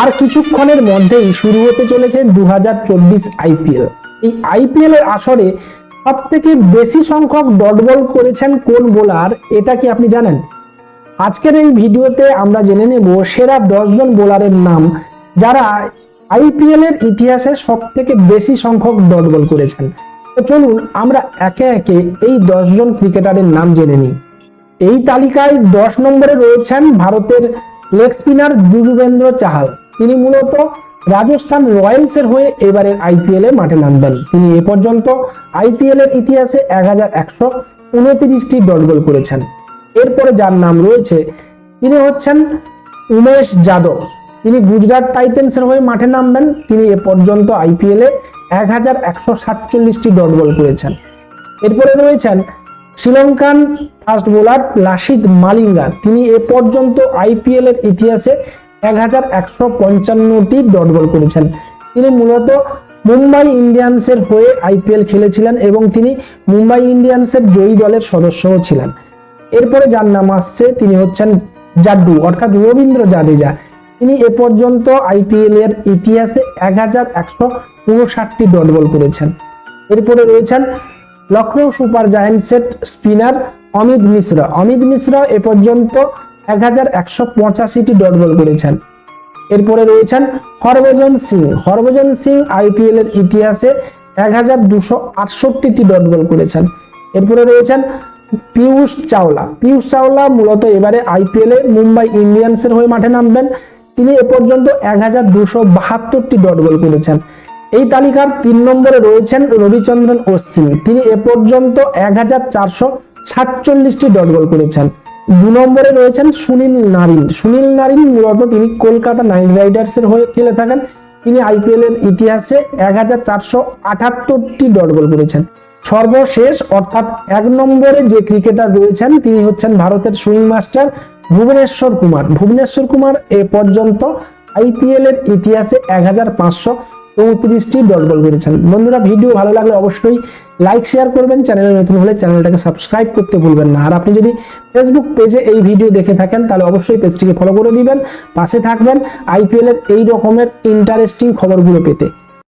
আর কিছুক্ষণের মধ্যেই শুরু হতে চলেছে দু হাজার চব্বিশ আইপিএল। এই আইপিএল এর আসরে সব থেকে বেশি সংখ্যক ডট বল করেছেন কোন বোলার, এটা কি আপনি জানেন? আজকের এই ভিডিওতে আমরা জেনে নেব সেরা দশজন বোলারের নাম, যারা আইপিএল এর ইতিহাসে সব থেকে বেশি সংখ্যক ডট বল করেছেন। তো চলুন আমরা একে একে এই দশজন ক্রিকেটারের নাম জেনে নিই। এই তালিকায় দশ নম্বরে রয়েছেন ভারতের লেগ স্পিনার যুজুবেন্দ্র চাহাল। তিনি মূলত রাজস্থান রয়্যালসের হয়ে এবারে আইপিএল এ মাঠে নামবেন। তিনি এ পর্যন্ত আইপিএল এর ইতিহাসে এক হাজার একশো উনত্রিশটি ডট গোল করেছেন। এরপরে যার নাম রয়েছে, তিনি হচ্ছেন উমেশ যাদব। তিনি গুজরাট টাইটেন্সের হয়ে মাঠে নামবেন। তিনি এ পর্যন্ত আইপিএল এ এক হাজার একশো সাতচল্লিশটি ডট বল করেছেন। এরপরে রয়েছেন Sri Lankan fast bowler Lasith Malinga. তিনি এ পর্যন্ত আইপিএল এর ইতিহাসে এক হাজার একশো পঞ্চান্নটি ডট বল করেছেন। তিনি মূলত মুম্বাই ইন্ডিয়ান্সের হয়ে আইপিএল খেলেছিলেন এবং তিনি মুম্বাই ইন্ডিয়ান্সের জয়ী দলের সদস্যও ছিলেন। এরপরে যার নাম আসছে, তিনি হচ্ছেন জাড্ডু, অর্থাৎ রবীন্দ্র জাদেজা। তিনি এ পর্যন্ত আইপিএল এর ইতিহাসে এক হাজার একশো উনষাটটি ডট বল করেছেন। এরপরে রয়েছেন লখনৌ সুপার জায়ান্টসের স্পিনার অমিত মিশ্রা। অমিত মিশ্রা এ পর্যন্ত এক হাজার একশো পঁচাশিটি ডট বল করেছেন। এরপরে রয়েছেন হরভজন সিং। হরভজন সিং আইপিএল এর ইতিহাসে এক হাজার দুশো আটষট্টিটি ডট বল করেছেন। এরপরে রয়েছেন পিয়ুষ চাওলা। পিয়ুষ চাওলা মূলত এবারে আইপিএল এ মুম্বাই ইন্ডিয়ান্সের হয়ে মাঠে নামবেন। তিনি এ পর্যন্ত এক হাজার দুশো বাহাত্তরটি ডট বল করেছেন। এই তালিকার তিন নম্বরে রয়েছেন রবিচন্দ্রন অশ্বিন তিনি এ পর্যন্ত এক হাজার চারশো সাতচল্লিশটি ডট বল করেছেন। দু নম্বরে রয়েছেন সুনীল নারিন। সুনীল নারিন মূলত তিনি কলকাতা নাইট রাইডার্সের হয়ে খেলে থাকেন। তিনি আইপিএল এর ইতিহাসে এক হাজার চারশো আটাত্তরটি ডট বল করেছেন। সর্বশেষ, অর্থাৎ এক নম্বরে যে ক্রিকেটার রয়েছেন, তিনি হচ্ছেন ভারতের সুইং মাস্টার ভুবনেশ্বর কুমার। ভুবনেশ্বর কুমার এ পর্যন্ত আইপিএল এর ইতিহাসে এক হাজার পাঁচশো চৌত্রিশটি ডট বল করেছেন বন্ধুরা ভিডিও ভালো লাগলে অবশ্যই লাইক শেয়ার করবেন। চ্যানেলে নতুন হলে চ্যানেলটাকে সাবস্ক্রাইব করতে ভুলবেন না। আর আপনি যদি ফেসবুক পেজে এই ভিডিও দেখে থাকেন, তাহলে অবশ্যই পেজটিকে ফলো করে দিবেন। পাশে থাকবেন। আইপিএলের এই রকমের ইন্টারেস্টিং খবরগুলো পেতে।